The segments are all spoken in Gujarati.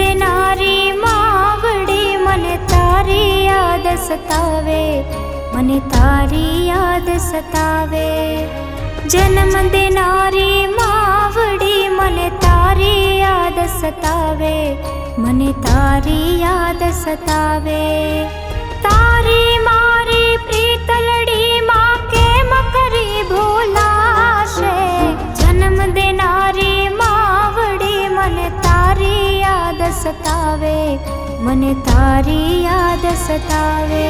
नारी मी मले तारी याद सताव तारी याद सताव जन्मदिन मावडी मले तारी याद सतावे सताव तारी याद सतावे तारी સતાવે મને તારી યાદ સતાવે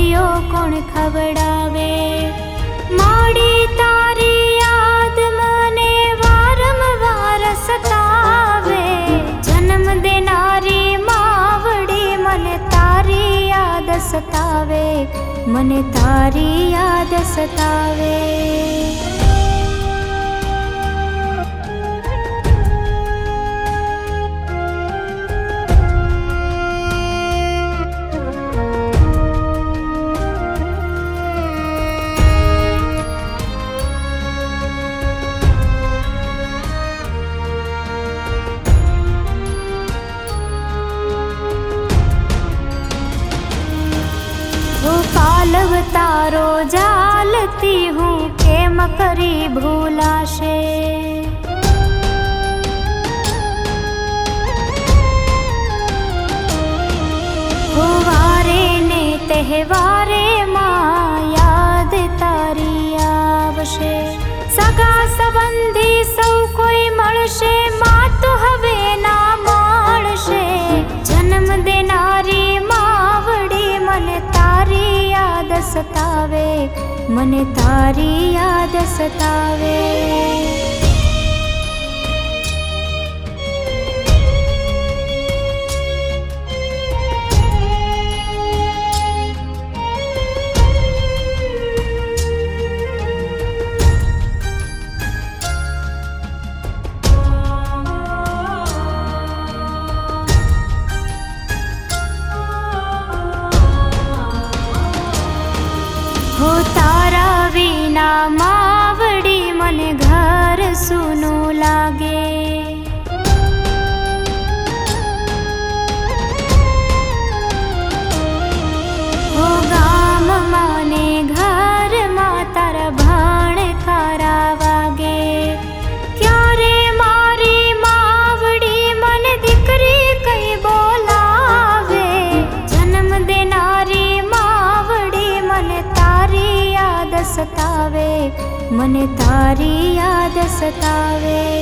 કોળિયો કોણ ખવડાવે? માડી તારી યાદ મને વારંવાર સતાવે. જન્મ દેનારી માવડી મને તારી યાદ સતાવે. મને તારી યાદ સતાવે. કાલવ તારો જાલતી હું કેમ કરી ભૂલાશે? વારે ને તહેવારે માં યાદ તારી આવશે. સગા સંબંધી સૌ કોઈ મળશે માં તો હવે ના માણશે. જન્મ દેનારી સતાવે મને તારી યાદ સતાવે हो तारा विनाम સતાવે મને તારી યાદ સતાવે